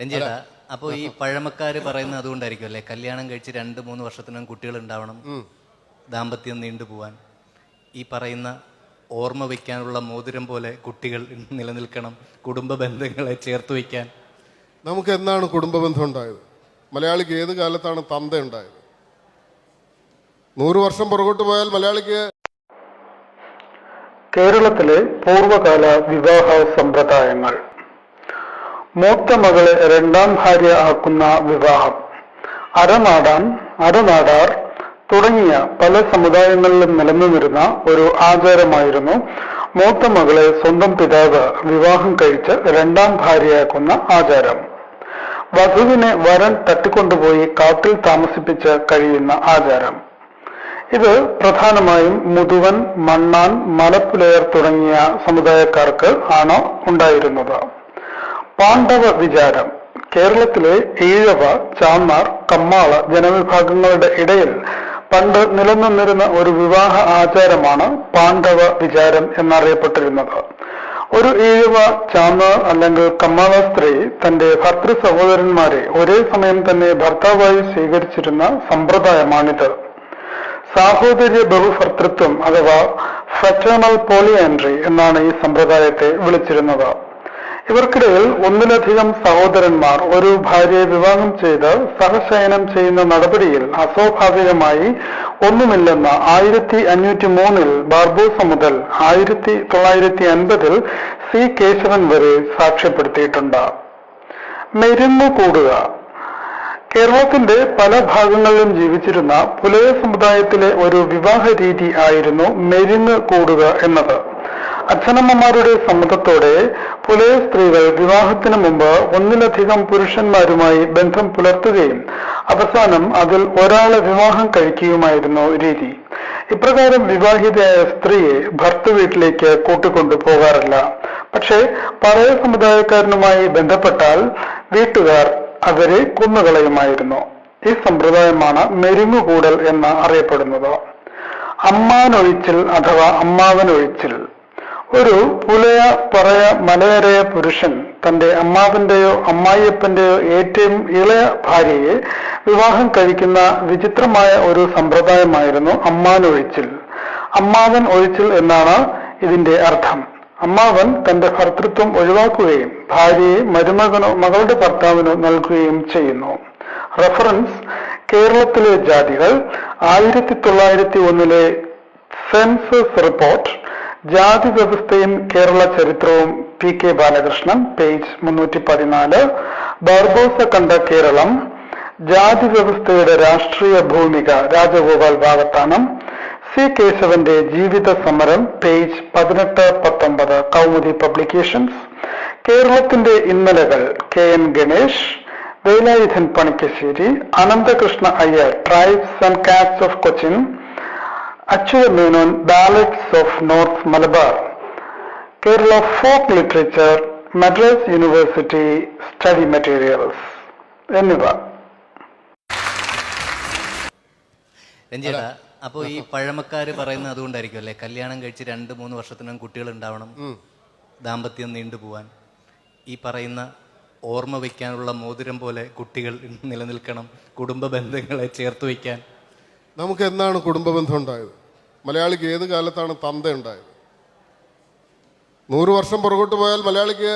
രഞ്ജിത അപ്പോൾ ഈ പഴമക്കാര് പറയുന്ന അതുകൊണ്ടായിരിക്കും അല്ലേ കല്യാണം കഴിച്ച് രണ്ട് മൂന്ന് വർഷത്തിനും കുട്ടികൾ ഉണ്ടാവണം. ദാമ്പത്യം നീണ്ടുപോവാൻ ഈ പറയുന്ന ഓർമ്മ വയ്ക്കാനുള്ള മോതിരം പോലെ കുട്ടികൾ നിലനിൽക്കണം. കുടുംബ ബന്ധങ്ങളെ ചേർത്ത് വയ്ക്കാൻ. നമുക്ക് എന്നാണ് കുടുംബ ബന്ധം ഉണ്ടായത്? മലയാളിക്ക് ഏത് കാലത്താണ് തന്ത ഉണ്ടായത്? നൂറ് വർഷം പുറകോട്ട് പോയാൽ മലയാളിക്ക് കേരളത്തിലെ പൂർവകാല വിവാഹ സമ്പ്രദായങ്ങൾ. മൂത്ത മകളെ രണ്ടാം ഭാര്യ ആക്കുന്ന വിവാഹം. അരനാടാൻ അരനാടാർ തുടങ്ങിയ പല സമുദായങ്ങളിലും നിലനിന്നിരുന്ന ഒരു ആചാരമായിരുന്നു മൂത്ത മകളെ സ്വന്തം പിതാവ് വിവാഹം കഴിച്ച് രണ്ടാം ഭാര്യയാക്കുന്ന ആചാരം. വധുവിനെ വരൻ തട്ടിക്കൊണ്ടുപോയി കാട്ടിൽ താമസിപ്പിച്ച് കഴിയുന്ന ആചാരം. ഇത് പ്രധാനമായും മുതുവൻ മണ്ണാൻ മലപ്പുലയർ തുടങ്ങിയ സമുദായക്കാർക്ക് ആണ് ഉണ്ടായിരുന്നത്. പാണ്ഡവ വിചാരം. കേരളത്തിലെ ഈഴവ ചാന്നാർ കമ്മാള ജനവിഭാഗങ്ങളുടെ ഇടയിൽ പണ്ട് നിലനിന്നിരുന്ന ഒരു വിവാഹ ആചാരമാണ് പാണ്ഡവ വിചാരം എന്നറിയപ്പെട്ടിരുന്നത്. ഒരു ഈഴവ ചാന്നാർ അല്ലെങ്കിൽ കമ്മാള സ്ത്രീ തന്റെ ഭർത്തൃ സഹോദരന്മാരെ ഒരേ സമയം തന്നെ ഭർത്താവായി സ്വീകരിച്ചിരുന്ന സമ്പ്രദായമാണിത്. സാഹോദര്യ ബഹുഭർത്തൃത്വം അഥവാ ഫ്രറ്റേണൽ പോളിയാൻഡ്രി എന്നാണ് ഈ സമ്പ്രദായത്തെ വിളിച്ചിരുന്നത്. ഇവർക്കിടയിൽ ഒന്നിലധികം സഹോദരന്മാർ ഒരു ഭാര്യയെ വിവാഹം ചെയ്ത് സഹശയനം ചെയ്യുന്ന നടപടിയിൽ അസ്വാഭാവികമായി ഒന്നുമില്ലെന്ന് ആയിരത്തി അഞ്ഞൂറ്റി മൂന്നിൽ ബാർബോസ മുതൽ ആയിരത്തി തൊള്ളായിരത്തി അൻപതിൽ സി കേശവൻ വരെ സാക്ഷ്യപ്പെടുത്തിയിട്ടുണ്ട്. മെരുന്നു കൂടുക. കേരളത്തിന്റെ പല ഭാഗങ്ങളിലും ജീവിച്ചിരുന്ന പുലയ സമുദായത്തിലെ ഒരു വിവാഹ രീതി ആയിരുന്നു മെരുങ്ങ് കൂടുക എന്നത്. അച്ഛനമ്മമാരുടെ സമ്മതത്തോടെ പുലയ സ്ത്രീകൾ വിവാഹത്തിന് മുമ്പ് ഒന്നിലധികം പുരുഷന്മാരുമായി ബന്ധം പുലർത്തുകയും അവസാനം അതിൽ ഒരാളെ വിവാഹം കഴിക്കുകയുമായിരുന്നു രീതി. ഇപ്രകാരം വിവാഹിതയായ സ്ത്രീയെ ഭർത്തൃ വീട്ടിലേക്ക് കൂട്ടിക്കൊണ്ടു പോകാറില്ല. പക്ഷേ പഴയ സമുദായക്കാരനുമായി ബന്ധപ്പെട്ടാൽ വീട്ടുകാർ അവരെ കുന്നുകളയുമായിരുന്നു. ഈ സമ്പ്രദായമാണ് മെരുങ്ങുകൂടൽ എന്ന് അറിയപ്പെടുന്നത്. അമ്മാനൊഴിച്ചിൽ അഥവാ അമ്മാവനൊഴിച്ചിൽ. ഒരു പുലയ പറയ മലയരയ പുരുഷൻ തന്റെ അമ്മാവന്റെയോ അമ്മായിയപ്പന്റെയോ ഏറ്റവും ഇളയ ഭാര്യയെ വിവാഹം കഴിക്കുന്ന വിചിത്രമായ ഒരു സമ്പ്രദായമായിരുന്നു അമ്മാനൊഴിച്ചിൽ അമ്മാവൻ ഒഴിച്ചിൽ എന്നാണ് ഇതിന്റെ അർത്ഥം. അമ്മാവൻ തന്റെ ഭർത്തൃത്വം ഒഴിവാക്കുകയും ഭാര്യയെ മരുമകനോ മകളുടെ ഭർത്താവിനോ നൽകുകയും ചെയ്യുന്നു. റഫറൻസ് കേരളത്തിലെ ജാതികൾ ആയിരത്തി തൊള്ളായിരത്തി ഒന്നിലെ സെൻസസ് റിപ്പോർട്ട് ജാതി വ്യവസ്ഥയും കേരള ചരിത്രവും പി കെ ബാലകൃഷ്ണൻ പേജ് മുന്നൂറ്റി പതിനാല് ബാർബോസ കണ്ട കേരളം ജാതി വ്യവസ്ഥയുടെ രാഷ്ട്രീയ ഭൂമിക രാജഗോപാൽ ഭാഗത്താണ്. സി കേശവന്റെ ജീവിത സമരം പേജ് പതിനെട്ട് പത്തൊമ്പത്. കൗമുദി പബ്ലിക്കേഷൻസ്. കേരളത്തിന്റെ ഇന്നലകൾ K N Ganesh Velayudhan Panikkassery Ananthakrishna Iyer tribes and castes of Cochin Achyutha Menon ballads of north Malabar. Kerala folk literature Madras university study materials എന്നിവ. രഞ്ജിത അപ്പോൾ ഈ പഴമക്കാര് പറയുന്നത് അതുകൊണ്ടായിരിക്കും അല്ലേ? കല്യാണം കഴിച്ച് രണ്ട് മൂന്ന് വർഷത്തിനകം കുട്ടികൾ ഉണ്ടാവണം. ദാമ്പത്യം നീണ്ടുപോവാൻ ഈ പറയുന്ന ഓർമ്മ വയ്ക്കാനുള്ള മോതിരം പോലെ കുട്ടികൾ നിലനിൽക്കണം. കുടുംബ ബന്ധങ്ങളെ ചേർത്ത് വയ്ക്കാൻ. നമുക്ക് എന്താണ് കുടുംബ ബന്ധം ഉണ്ടായത്? മലയാളിക്ക് ഏത് കാലത്താണ് തന്ത ഉണ്ടായത് നൂറ് വർഷം പുറകോട്ട് പോയാൽ മലയാളിക്ക്